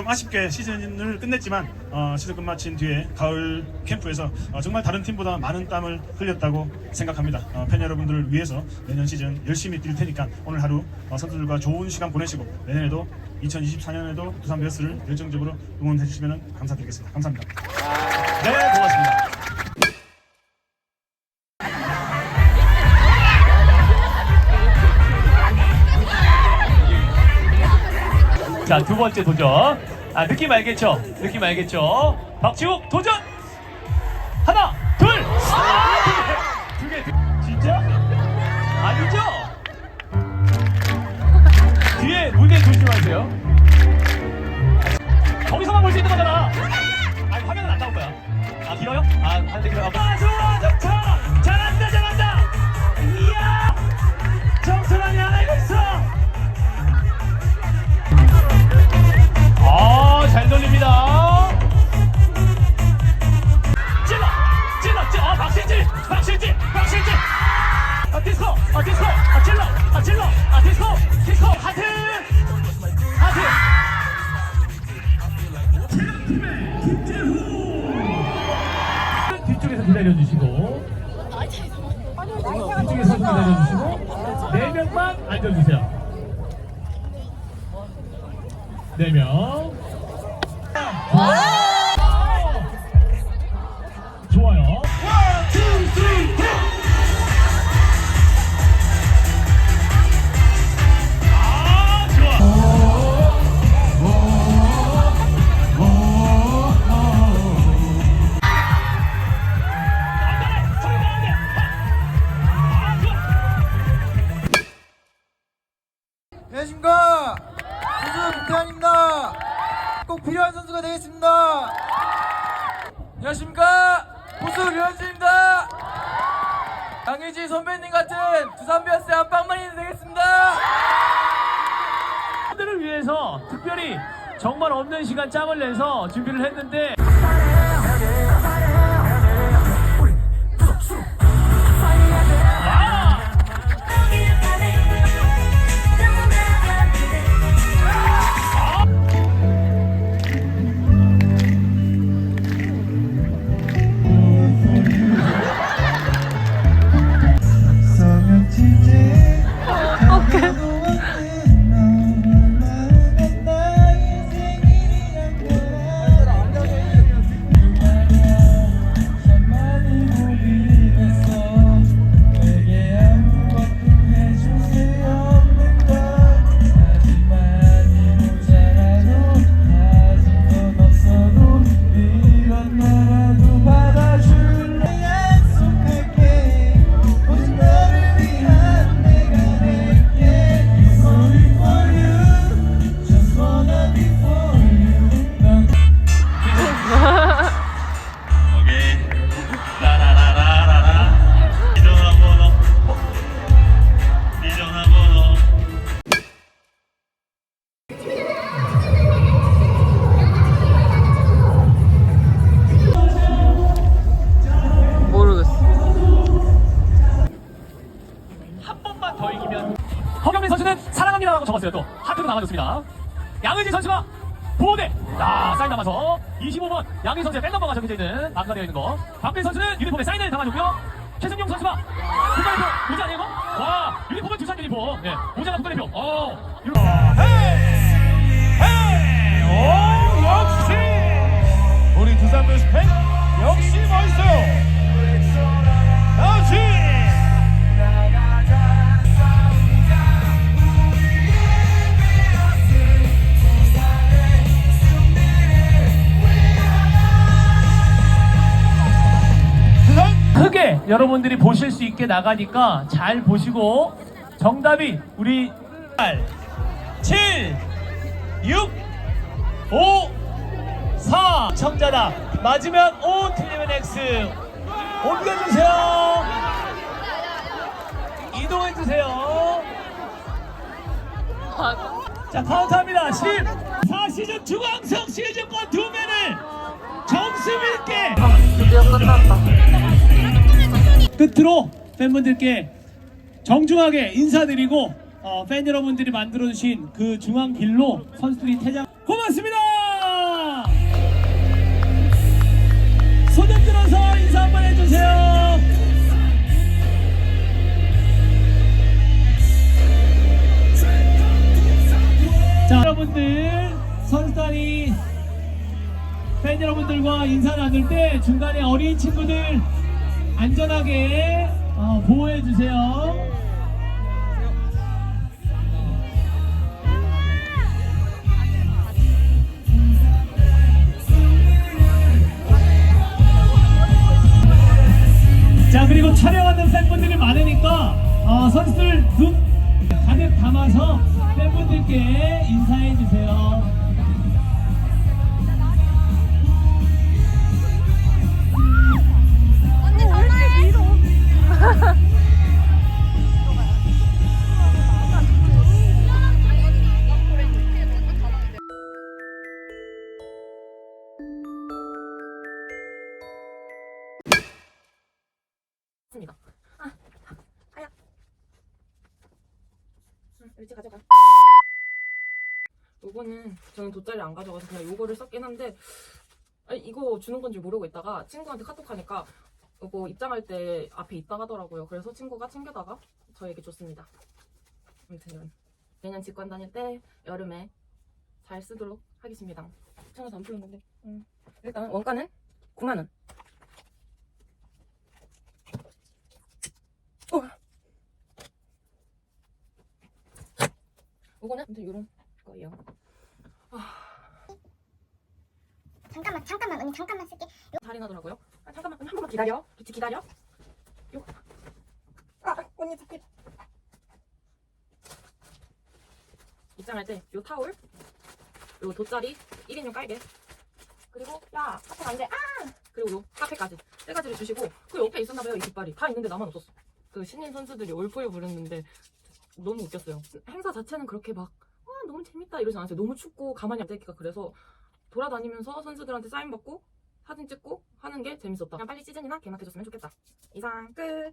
아쉽게 시즌을 끝냈지만 어, 시즌 끝마친 뒤에 가을 캠프에서 어, 정말 다른 팀보다 많은 땀을 흘렸다고 생각합니다. 어, 팬 여러분들을 위해서 내년 시즌 열심히 뛸 테니까 오늘 하루 어, 선수들과 좋은 시간 보내시고 내년에도 2024년에도 두산 베어스를 열정적으로 응원해 주시면 감사드리겠습니다. 감사합니다. 네, 고맙습니다. 자, 두 번째 도전. 아, 느낌 알겠죠? 느낌 알겠죠? 박지욱 도전! 하나, 둘! 아! 두 개, 두 개. 진짜? 아니죠? 뒤에 무대 조심하세요. 거기서만 볼 수 있는 거잖아. 아니, 화면은 안 나올 거야. 아, 길어요? 아, 한대 길어요. 아, 박신지. 아, 디스코, 아, 디스코, 아, 찔러, 아, 찔러, 아, 디스코, 디스코, 하트, 하트. 뒤쪽에서 기다려주시고, 뒤쪽에서 기다려주시고, 네 명만 앉아주세요. 네 명. 국태환입니다 꼭 필요한 선수가 되겠습니다 안녕하십니까? 보수 류현진입니다. 양의지 선배님 같은 두산 베어스의 안방만이 되겠습니다. 들을 위해서 특별히 정말 없는 시간 짬을 내서 준비를 했는데 선수는 사랑합니다 라고 적었어요 또. 하트로 남아줬습니다. 양의지 선수가 보호대. 자 사인 담아서 25번 양의지 선수의 팬 넘버가 적혀져 있는 마크가 되어 있는 거. 박빈 선수는 유니폼에 사인을 담아줬고요. 최승용 선수가 국가대표 모자 아니에요? 와 유니폼은 두산 유니폼. 네, 모자가 국가대표. 어. 이렇게 여러분들이 보실 수 있게 나가니까 잘 보시고 정답이 우리 8 7 6 5 4 청자다. 맞으면 O 틀리면 X. 옮겨주세요. 이동해주세요. 자 카운트합니다. 10 4시즌 중앙성 시즌권 두 면을 점수 있게. 끝 끝으로 팬분들께 정중하게 인사드리고 어, 팬 여러분들이 만들어주신 그 중앙길로 선수들이 퇴장. 고맙습니다! 손 좀 들어서 인사 한번 해주세요. 자 여러분들 선수단이 팬 여러분들과 인사 나눌 때 중간에 어린 친구들 안전하게 어, 보호해 주세요. 자 그리고 촬영하는 팬분들이 많으니까 어, 선수들 눈 응, 일찍 가져가. 요거는 저는 돗자리 안 가져가서 그냥 요거를 썼긴 한데 아니, 이거 주는 건지 모르고 있다가 친구한테 카톡하니까 요거 입장할 때 앞에 있다 하더라고요. 그래서 친구가 챙겨다가 저에게 줬습니다. 아무튼 내년 직관 다닐 때 여름에 잘 쓰도록 하겠습니다. 청해서 안 풀린 건데. 음. 일단 원가는 9만 원. 요거는 아무튼 요런 거예요. 잠깐만 잠깐만 언니 잠깐만 쓸게. 할인하더라고요. 아, 잠깐만 한 번만 기다려. 같이 기다려. 요. 아 언니 잠깐. 입장할 때 요 타올, 요 돗자리 1인용 깔개, 그리고 야 카페 안 돼. 아 그리고 요 카페까지 세 가지를 주시고 그 옆에 있었나봐요 이 깃발이 다 있는데 나만 없었어. 그 신인 선수들이 올포에 부르는데 너무 웃겼어요. 행사 자체는 그렇게 막 와, 너무 재밌다 이러지 않았어요. 너무 춥고 가만히 앉아있기가 그래서 돌아다니면서 선수들한테 사인 받고 사진 찍고 하는 게 재밌었다. 그냥 빨리 시즌이나 개막해줬으면 좋겠다. 이상 끝.